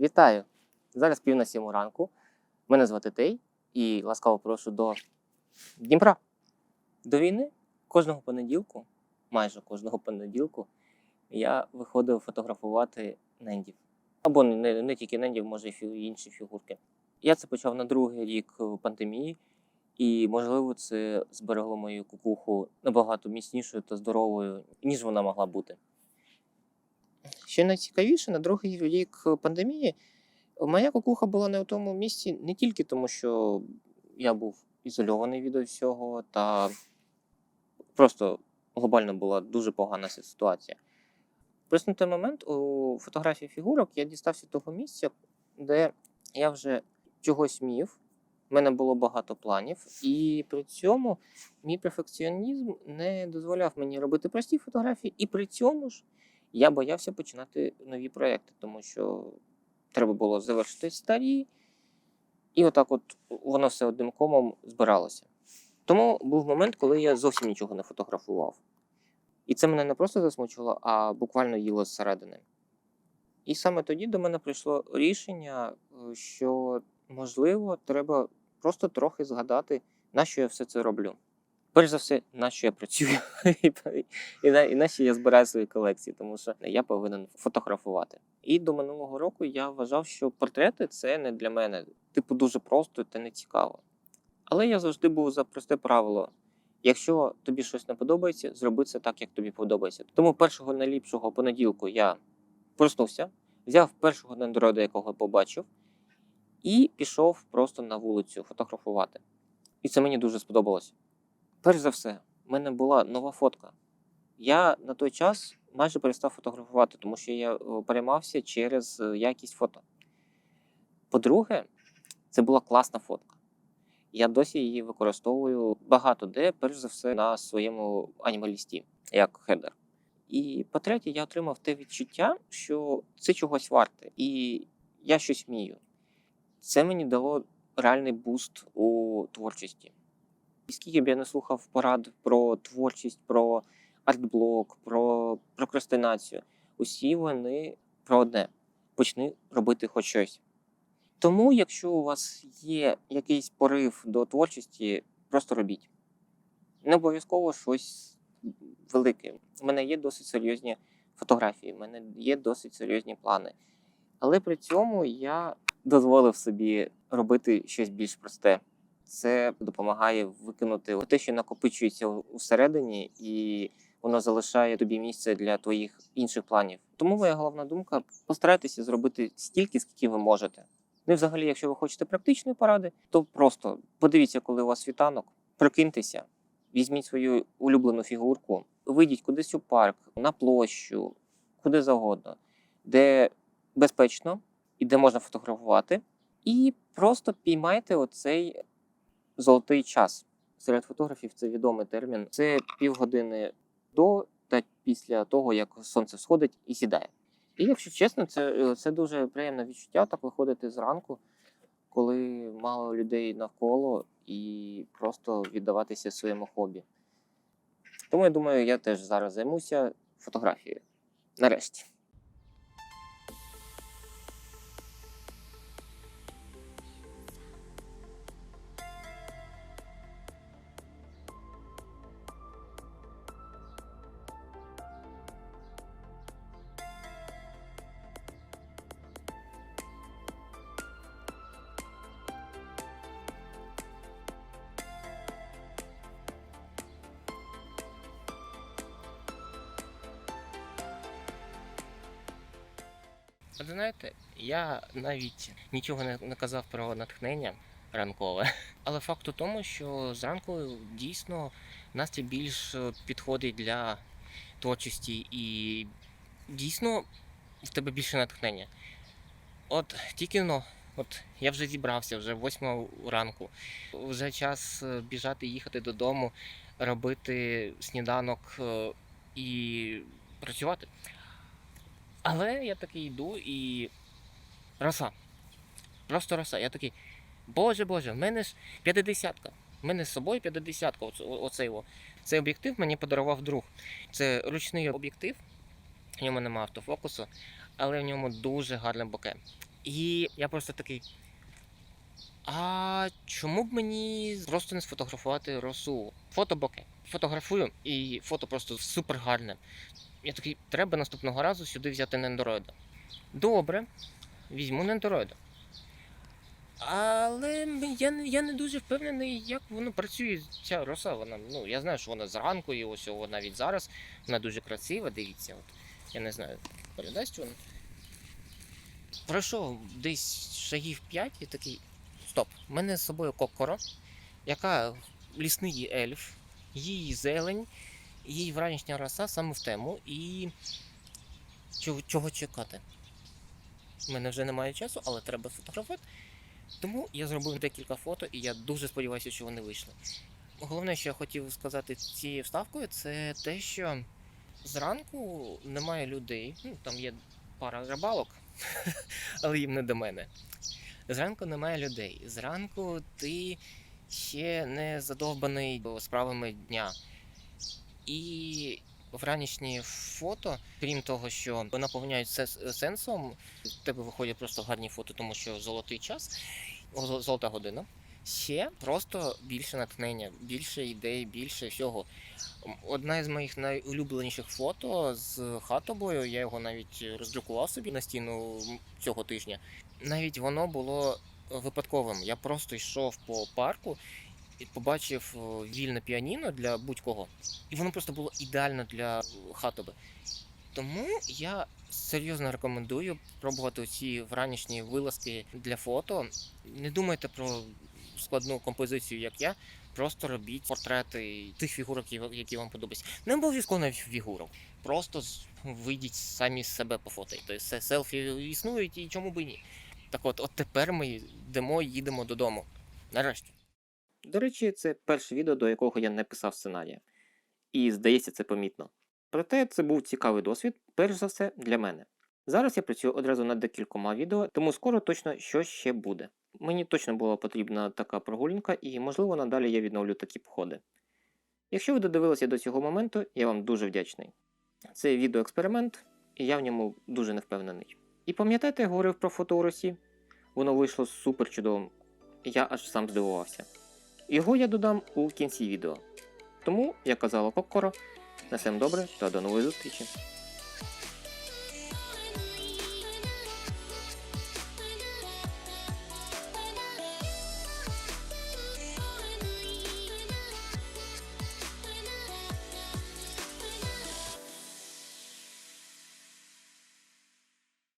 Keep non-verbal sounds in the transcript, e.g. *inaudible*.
Вітаю! Зараз пів на сьому ранку. Мене звати Тей і ласкаво прошу до Дніпра. До війни кожного понеділку, майже кожного понеділку, я виходив фотографувати нендів. Або не, не тільки нендів, може фі- інші фігурки. Я це почав на другий рік пандемії, і, можливо, це зберегло мою кукуху набагато міцнішою та здоровою, ніж вона могла бути. Що найцікавіше, на другий рік пандемії моя кукуха була не у тому місці не тільки тому, що я був ізольований від всього, та просто глобально була дуже погана ситуація. Просто на той момент у фотографії фігурок я дістався того місця, де я вже чогось міг, в мене було багато планів, і при цьому мій перфекціонізм не дозволяв мені робити прості фотографії, і при цьому ж я боявся починати нові проекти, тому що треба було завершити старі, і отак от воно все одним комом збиралося. Тому був момент, коли я зовсім нічого не фотографував. І це мене не просто засмучило, а буквально їло зсередини. І саме тоді до мене прийшло рішення, е, що можливо треба просто трохи згадати, на що я все це роблю. Перш за все, на що я працюю, *laughs* і, і, на, і на що я збираю свої колекції, тому що я повинен фотографувати. І до минулого року я вважав, що портрети це не для мене. Типу, дуже просто та не цікаво. Але я завжди був за просте правило: якщо тобі щось не подобається, зроби це так, як тобі подобається. Тому першого найліпшого понеділку я проснувся, взяв першого нендроїда, якого побачив, і пішов просто на вулицю фотографувати. І це мені дуже сподобалось. Перш за все, в мене була нова фотка. Я на той час майже перестав фотографувати, тому що я е, переймався через е, якість фото. По-друге, це була класна фотка. Я досі її використовую багато де, перш за все, на своєму анімалісті, як хедер. І по-третє, я отримав те відчуття, що це чогось варте, і я щось вмію. Це мені дало реальний буст у творчості. Скільки б я не слухав порад про творчість, про артблок, про прокрастинацію, усі вони про одне: почни робити хоч щось. Тому, якщо у вас є якийсь порив до творчості, просто робіть. Не обов'язково щось велике. У мене є досить серйозні фотографії, в мене є досить серйозні плани. Але при цьому я дозволив собі робити щось більш просте. Це допомагає викинути те, що накопичується всередині, і воно залишає тобі місце для твоїх інших планів. Тому моя головна думка: постарайтеся зробити стільки, скільки ви можете. Ну і взагалі, якщо ви хочете практичної поради, то просто подивіться, коли у вас світанок, прокиньтеся, візьміть свою улюблену фігурку, вийдіть кудись у парк, на площу, куди завгодно, де безпечно і де можна фотографувати, і просто піймайте оцей золотий час. Серед фотографів це відомий термін. Це півгодини до та після того, як сонце сходить і сідає. І якщо чесно, це, це дуже приємне відчуття так виходити зранку, коли мало людей навколо, і просто віддаватися своєму хобі. Тому я думаю, я теж зараз займуся фотографією. Нарешті. От знаєте, я навіть нічого не, казав про натхнення ранкове, *laughs* але факт у тому, що зранку дійсно настрій більш підходить для творчості і дійсно в тебе більше натхнення. От тільки но, от я вже зібрався, вже восьма ранку. Вже час е, біжати, їхати додому, робити сніданок е, і працювати. Але я такий йду і. Роса. Просто роса. Я такий. Боже Боже, в мене ж 50-ка. В мене з собою 50-ка. Оце, оцей. Цей об'єктив мені подарував друг. Це ручний об'єктив. В ньому немає автофокусу, але в ньому дуже гарне боке. І я просто такий. А чому б мені просто не сфотографувати росу? Фото боке. Фотографую, і фото просто супер гарне. Я такий, треба наступного разу сюди взяти нендороїда. Добре, візьму нендороїда. Але я, я не дуже впевнений, як воно працює, ця роса. Вона, ну, я знаю, що вона зранку, і ось навіть зараз вона дуже красива, дивіться. От. Я не знаю, передасть вона. Пройшов десь шагів 5 і такий. Стоп, в мене з собою кокоро, яка лісний ельф, її зелень, її вранішня роса саме в тему. І чого, чого чекати? У мене вже немає часу, але треба фотографувати. Тому я зробив декілька фото, і я дуже сподіваюся, що вони вийшли. Головне, що я хотів сказати цією вставкою, це те, що зранку немає людей. Ну, там є пара рибалок, *laughs* але їм не до мене. Зранку немає людей. Зранку ти ще не задовбаний справами дня. І вранішні фото, крім того, що наповняють сенсом, в тебе виходять просто гарні фото, тому що золотий час, золота година. Ще просто більше натхнення, більше ідей, більше всього. Одна із моїх найулюбленіших фото з хатобою, я його навіть роздрукував собі на стіну цього тижня. Навіть воно було випадковим. Я просто йшов по парку і побачив е, вільне піаніно для будь-кого. І воно просто було ідеально для е, хатоби. Тому я серйозно рекомендую пробувати ці вранішні вилазки для фото. Не думайте про складну композицію, як я. Просто робіть портрети тих фігурок, які- вам подобаються. Не обов'язково навіть фігурок. Просто вийдіть самі з себе пофотайте. Тобто селфі існують і чому б і ні. Так от, от тепер ми йдемо їдемо додому. Нарешті. До речі, це перше відео, до якого я не писав сценарія. І здається, це помітно. Проте це був цікавий досвід, перш за все, для мене. Зараз я працюю одразу над декількома відео, тому скоро точно щось ще буде. Мені точно була потрібна така прогулянка, і, можливо, надалі я відновлю такі походи. Якщо ви додивилися до цього моменту, я вам дуже вдячний. Це відеоексперимент, і я в ньому дуже не впевнений. І пам'ятаєте, я говорив про фото у Росі? Воно вийшло супер чудовим. Я аж сам здивувався. Його я додам у кінці відео. Тому, як казала Коккоро, на всем добре та до нової зустрічі!